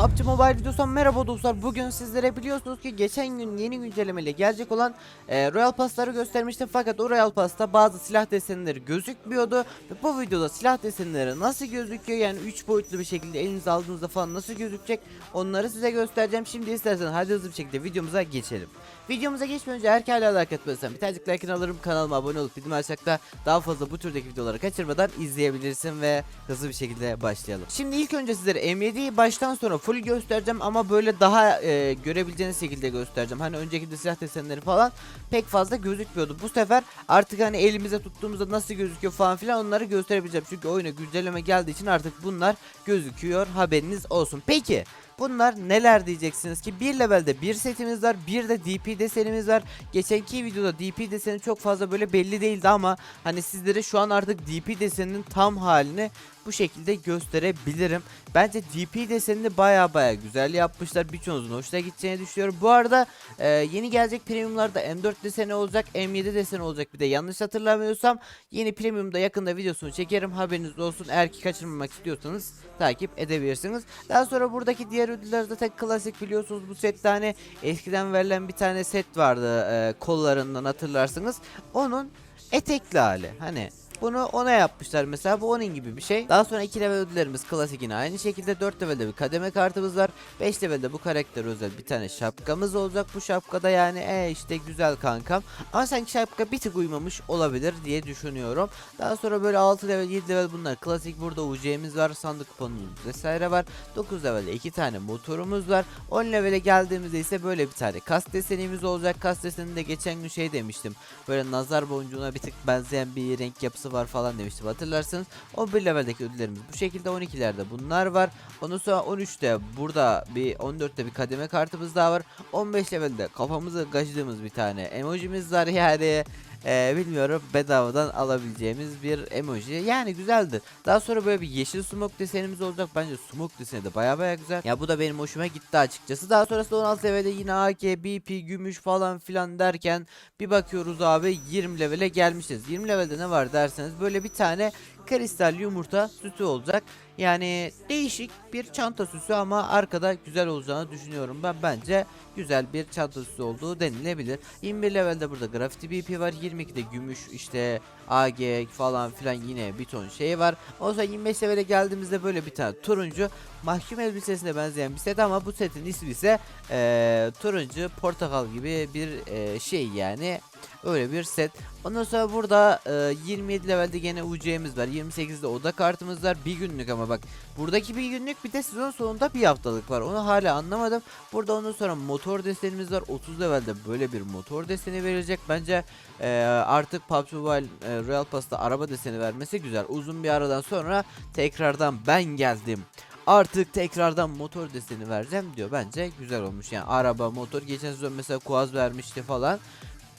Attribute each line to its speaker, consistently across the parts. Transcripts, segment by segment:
Speaker 1: PUBG Mobile videosundan merhaba dostlar. Bugün sizlere biliyorsunuz ki geçen gün yeni güncellemeyle gelecek olan e, Royal Pass'ları göstermiştim. Fakat o Royal Pass'ta bazı silah desenleri gözükmüyordu. Ve bu videoda silah desenleri nasıl gözüküyor yani 3 boyutlu bir şekilde elinize aldığınızda falan nasıl gözükecek onları size göstereceğim. Şimdi isterseniz hadi hızlı bir şekilde videomuza geçelim. Videomuza geçmeden önce eğer hala like atmadıysan bir tanecik like'ını alırım. Kanalıma abone olup bildirim açmakta daha fazla bu türdeki videoları kaçırmadan izleyebilirsin ve hızlı bir şekilde başlayalım. Şimdi ilk önce sizlere M7'yi baştan sona full göstereceğim ama böyle daha e, görebileceğiniz şekilde göstereceğim. Hani önceki de silah desenleri falan pek fazla gözükmüyordu. Bu sefer artık hani elimize tuttuğumuzda nasıl gözüküyor falan filan onları gösterebileceğim. Çünkü oyuna güncelleme geldiği için artık bunlar gözüküyor. Haberiniz olsun. Peki Bunlar neler diyeceksiniz ki bir levelde bir setimiz var bir de DP desenimiz var. Geçenki videoda DP deseni çok fazla böyle belli değildi ama hani sizlere şu an artık DP deseninin tam halini bu şekilde gösterebilirim. Bence DP desenini baya baya güzel yapmışlar. Birçoğunuzun hoşuna gideceğini düşünüyorum. Bu arada e, yeni gelecek premiumlarda M4 deseni olacak, M7 deseni olacak bir de yanlış hatırlamıyorsam. Yeni premiumda yakında videosunu çekerim. Haberiniz olsun. Eğer ki kaçırmamak istiyorsanız takip edebilirsiniz. Daha sonra buradaki diğer ödüller zaten klasik biliyorsunuz. Bu sette hani eskiden verilen bir tane set vardı e, kollarından hatırlarsınız. Onun etekli hali. Hani bunu ona yapmışlar mesela bu onun gibi bir şey. Daha sonra 2 level ödüllerimiz klasik yine aynı şekilde 4 levelde bir kademe kartımız var. 5 levelde bu karakter özel bir tane şapkamız olacak. Bu şapkada yani e işte güzel kankam. Ama sanki şapka bir tık uymamış olabilir diye düşünüyorum. Daha sonra böyle 6 level 7 level bunlar klasik burada UC'miz var. Sandık kuponumuz vesaire var. 9 levelde 2 tane motorumuz var. 10 levele geldiğimizde ise böyle bir tane kas desenimiz olacak. Kas deseninde geçen gün şey demiştim. Böyle nazar boncuğuna bir tık benzeyen bir renk yapısı var falan demiştim hatırlarsınız. 11 leveldeki ödüllerimiz bu şekilde 12'lerde bunlar var. Ondan sonra 13'te burada bir 14'te bir kademe kartımız daha var. 15 levelde kafamızı kaşıdığımız bir tane emojimiz var yani. Ee, bilmiyorum bedavadan alabileceğimiz bir emoji yani güzeldir. Daha sonra böyle bir yeşil smoke desenimiz olacak bence smoke deseni de baya baya güzel. Ya bu da benim hoşuma gitti açıkçası. Daha sonrasında 16 levelde yine AK, BP, gümüş falan filan derken bir bakıyoruz abi 20 levele gelmişiz. 20 levelde ne var derseniz böyle bir tane kristal yumurta süsü olacak. Yani değişik bir çanta süsü ama arkada güzel olacağını düşünüyorum ben. Bence güzel bir çanta süsü olduğu denilebilir. 21 levelde burada grafiti BP var. 22'de gümüş işte AG falan filan yine bir ton şey var. O zaman 25 levele geldiğimizde böyle bir tane turuncu mahkum elbisesine benzeyen bir set ama bu setin ismi ise eee, turuncu portakal gibi bir eee, şey yani öyle bir set. Ondan sonra burada e, 27 levelde gene UC'miz var. 28'de oda kartımız var. Bir günlük ama bak. Buradaki bir günlük bir de sezon sonunda bir haftalık var. Onu hala anlamadım. Burada ondan sonra motor desenimiz var. 30 levelde böyle bir motor deseni verilecek. Bence e, artık PUBG Mobile e, Royal Pass'ta araba deseni vermesi güzel. Uzun bir aradan sonra tekrardan ben geldim artık tekrardan motor deseni vereceğim diyor. Bence güzel olmuş. Yani araba, motor geçen sezon mesela Kuaz vermişti falan.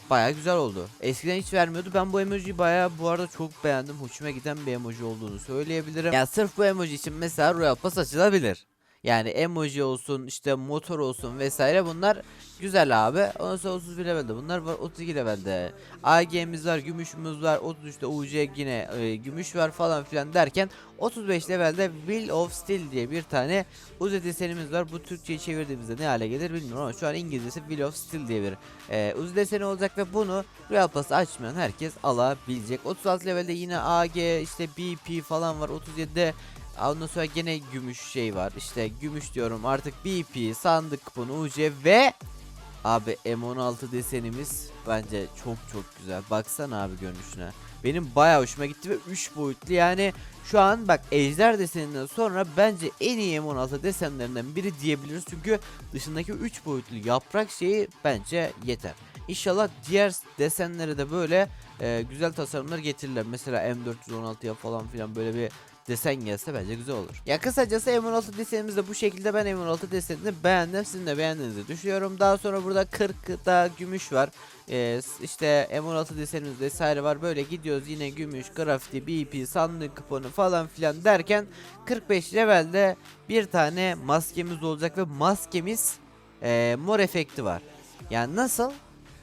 Speaker 1: Baya güzel oldu. Eskiden hiç vermiyordu. Ben bu emojiyi baya bu arada çok beğendim. Hoşuma giden bir emoji olduğunu söyleyebilirim. Yani sırf bu emoji için mesela Royal Pass açılabilir. Yani emoji olsun işte motor olsun vesaire bunlar güzel abi. Ondan sonra 31 levelde bunlar var 32 levelde. AG'miz var gümüşümüz var 33'te UC yine e, gümüş var falan filan derken 35 levelde Will of Steel diye bir tane Uzi desenimiz var. Bu Türkçe'ye çevirdiğimizde ne hale gelir bilmiyorum ama şu an İngilizcesi Will of Steel diye bir e, Uzi deseni olacak ve bunu Royal Pass'ı açmayan herkes alabilecek. 36 levelde yine AG işte BP falan var 37'de Ondan sonra gene gümüş şey var. İşte gümüş diyorum artık BP, sandık kuponu, UC ve Abi M16 desenimiz bence çok çok güzel. Baksana abi görünüşüne. Benim bayağı hoşuma gitti ve 3 boyutlu yani şu an bak ejder deseninden sonra bence en iyi M16 desenlerinden biri diyebiliriz. Çünkü dışındaki 3 boyutlu yaprak şeyi bence yeter. İnşallah diğer desenlere de böyle e, güzel tasarımlar getirirler. Mesela M416'ya falan filan böyle bir desen gelse bence güzel olur. Ya kısacası M16 desenimiz de bu şekilde ben M16 desenini beğendim. Sizin de beğendiğinizi düşünüyorum. Daha sonra burada 40'da gümüş var. Ee, işte M16 desenimiz vesaire var. Böyle gidiyoruz yine gümüş, grafiti, BP, sandık kuponu falan filan derken 45 levelde bir tane maskemiz olacak ve maskemiz ee, mor efekti var. Yani nasıl?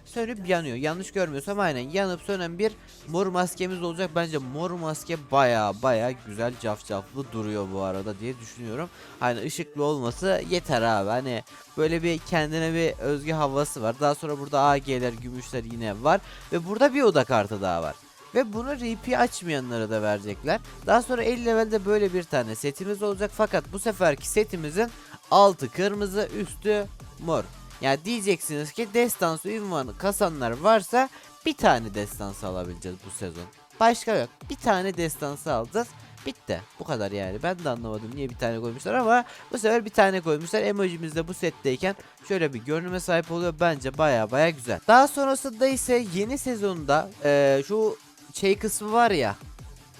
Speaker 1: Sönüp yanıyor. Yanlış görmüyorsam aynen yanıp sönen bir mor maskemiz olacak. Bence mor maske baya baya güzel cafcaflı duruyor bu arada diye düşünüyorum. Hani ışıklı olması yeter abi. Hani böyle bir kendine bir özgü havası var. Daha sonra burada AG'ler, gümüşler yine var. Ve burada bir oda kartı daha var. Ve bunu RP açmayanlara da verecekler. Daha sonra 50 levelde böyle bir tane setimiz olacak. Fakat bu seferki setimizin altı kırmızı, üstü mor. Yani diyeceksiniz ki destansı ünvanı kasanlar varsa bir tane destansı alabileceğiz bu sezon. Başka yok. Bir tane destansı alacağız. Bitti. Bu kadar yani. Ben de anlamadım niye bir tane koymuşlar ama bu sefer bir tane koymuşlar. Emojimiz de bu setteyken şöyle bir görünüme sahip oluyor. Bence baya baya güzel. Daha sonrasında ise yeni sezonda eee, şu şey kısmı var ya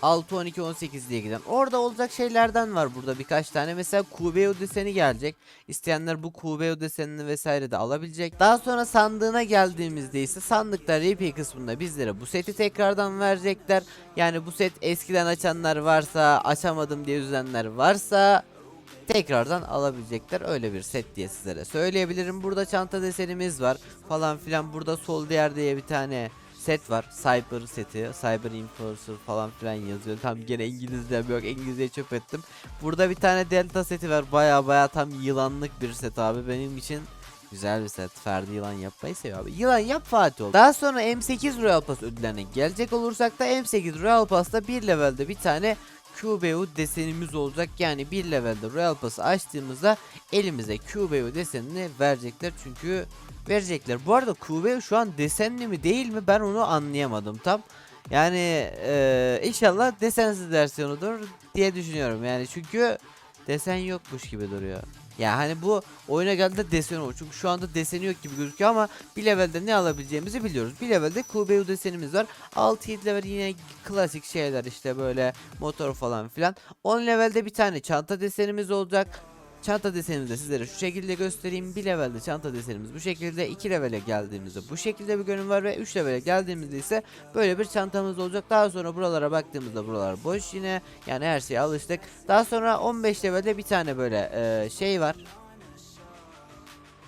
Speaker 1: 6 12 18 diye giden. Orada olacak şeylerden var burada birkaç tane. Mesela QBO deseni gelecek. İsteyenler bu QBO desenini vesaire de alabilecek. Daha sonra sandığına geldiğimizde ise sandıkta RP kısmında bizlere bu seti tekrardan verecekler. Yani bu set eskiden açanlar varsa, açamadım diye üzülenler varsa tekrardan alabilecekler öyle bir set diye sizlere söyleyebilirim. Burada çanta desenimiz var falan filan. Burada sol diğer diye bir tane set var. Cyber seti, Cyber Enforcer falan filan yazıyor. Tam gene İngilizcem yok. İngilizceyi çöp ettim. Burada bir tane Delta seti var. Baya baya tam yılanlık bir set abi. Benim için Güzel bir set. Ferdi yılan yapmayı seviyor abi. Yılan yap Fatih ol. Daha sonra M8 Royal Pass ödüllerine gelecek olursak da M8 Royal Pass'ta bir levelde bir tane QBO desenimiz olacak. Yani bir levelde Royal Pass'ı açtığımızda elimize QBO desenini verecekler. Çünkü verecekler. Bu arada QBO şu an desenli mi değil mi ben onu anlayamadım tam. Yani eee, inşallah desensiz versiyonudur diye düşünüyorum. Yani çünkü desen yokmuş gibi duruyor. Ya hani bu oyuna geldiğinde desen olur. Çünkü şu anda deseni yok gibi gözüküyor ama bir levelde ne alabileceğimizi biliyoruz. Bir levelde QBU desenimiz var. 6-7 level yine klasik şeyler işte böyle motor falan filan. 10 levelde bir tane çanta desenimiz olacak. Çanta desenimizi de sizlere şu şekilde göstereyim. Bir levelde çanta desenimiz bu şekilde. 2 levele geldiğimizde bu şekilde bir görünüm var ve 3 levele geldiğimizde ise böyle bir çantamız olacak. Daha sonra buralara baktığımızda buralar boş yine. Yani her şeye alıştık. Daha sonra 15 levelde bir tane böyle e, şey var.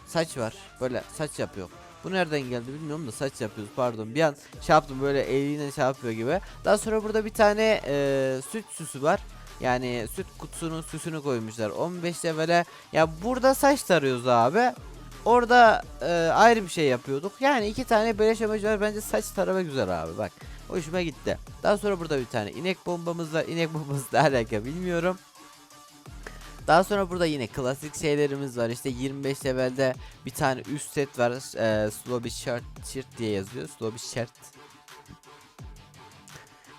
Speaker 1: Saç var. Böyle saç yapıyor. Bu nereden geldi bilmiyorum da saç yapıyoruz pardon. Bir an şey yaptım böyle eliyle şey yapıyor gibi. Daha sonra burada bir tane e, süt süsü var. Yani süt kutusunun süsünü koymuşlar 15 levele. Ya burada saç tarıyoruz abi. Orada e, ayrı bir şey yapıyorduk. Yani iki tane beleş emoji var. Bence saç tarama güzel abi bak. Hoşuma gitti. Daha sonra burada bir tane inek bombamız var. İnek bombası ne alaka bilmiyorum. Daha sonra burada yine klasik şeylerimiz var. İşte 25 levelde bir tane üst set var. Ee, Slow Shirt, shirt diye yazıyor. Slow Shirt.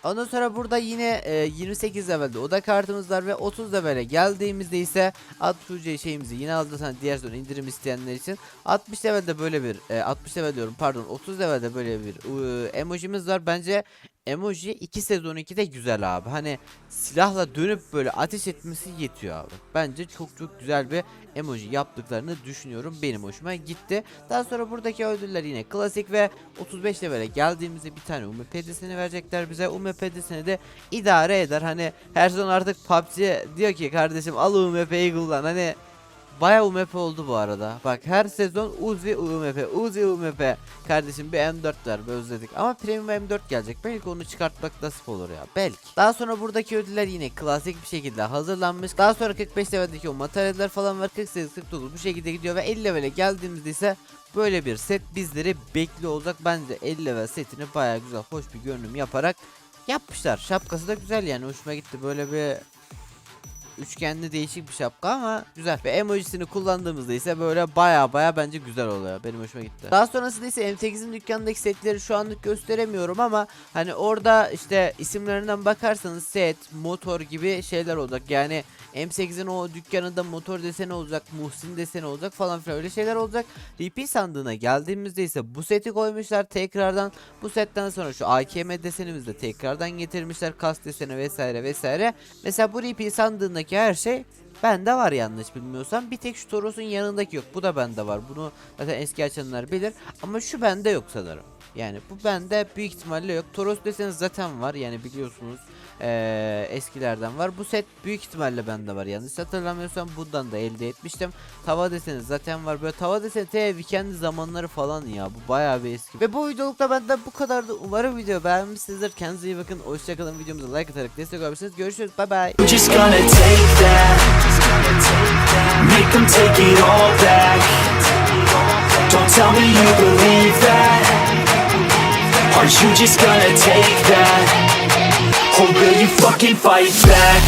Speaker 1: Ondan sonra burada yine e, 28 levelde oda kartımız var ve 30 levele geldiğimizde ise 60 UC şeyimizi yine hani diğer sonra indirim isteyenler için 60 levelde böyle bir e, 60 level diyorum pardon 30 levelde böyle bir e, emojimiz var. Bence emoji 2 sezon 2'de güzel abi hani silahla dönüp böyle ateş etmesi yetiyor abi bence çok çok güzel bir emoji yaptıklarını düşünüyorum benim hoşuma gitti daha sonra buradaki ödüller yine klasik ve 35 levele geldiğimizde bir tane UMP deseni verecekler bize. UMP deseni de idare eder. Hani her sezon artık PUBG diyor ki kardeşim al UMP'yi kullan. Hani Baya UMP oldu bu arada. Bak her sezon Uzi UMP, Uzi UMP. Kardeşim bir M4 ver be özledik. Ama premium M4 gelecek. Belki onu çıkartmak nasip olur ya. Belki. Daha sonra buradaki ödüller yine klasik bir şekilde hazırlanmış. Daha sonra 45 leveldeki o materyaller falan var. 48 49 bu şekilde gidiyor ve 50 levele geldiğimizde ise böyle bir set bizleri bekliyor olacak. Bence 50 level setini baya güzel hoş bir görünüm yaparak yapmışlar. Şapkası da güzel yani hoşuma gitti. Böyle bir üçgenli değişik bir şapka ama güzel. Ve emojisini kullandığımızda ise böyle baya baya bence güzel oluyor. Benim hoşuma gitti. Daha sonrasında ise M8'in dükkanındaki setleri şu anlık gösteremiyorum ama hani orada işte isimlerinden bakarsanız set, motor gibi şeyler olacak. Yani M8'in o dükkanında motor deseni olacak, Muhsin deseni olacak falan filan öyle şeyler olacak. RP sandığına geldiğimizde ise bu seti koymuşlar tekrardan. Bu setten sonra şu AKM desenimizi de tekrardan getirmişler. Kas deseni vesaire vesaire. Mesela bu RP sandığındaki her şey bende var yanlış bilmiyorsam. Bir tek şu Toros'un yanındaki yok. Bu da bende var. Bunu zaten eski açanlar bilir. Ama şu bende yok sanırım. Yani bu bende büyük ihtimalle yok. Toros deseni zaten var yani biliyorsunuz. Ee, eskilerden var. Bu set büyük ihtimalle bende var. Yanlış hatırlamıyorsam bundan da elde etmiştim. Tava deseni zaten var. Böyle tava deseni te weekend zamanları falan ya. Bu bayağı bir eski. Ve bu videolukta benden bu kadardı. Umarım video beğenmişsinizdir. Kendinize iyi bakın. Hoşçakalın. Videomuza like atarak destek olabilirsiniz. Görüşürüz. Bay bay.
Speaker 2: Don't tell me you believe that. Are you just gonna take that? Will you fucking fight back?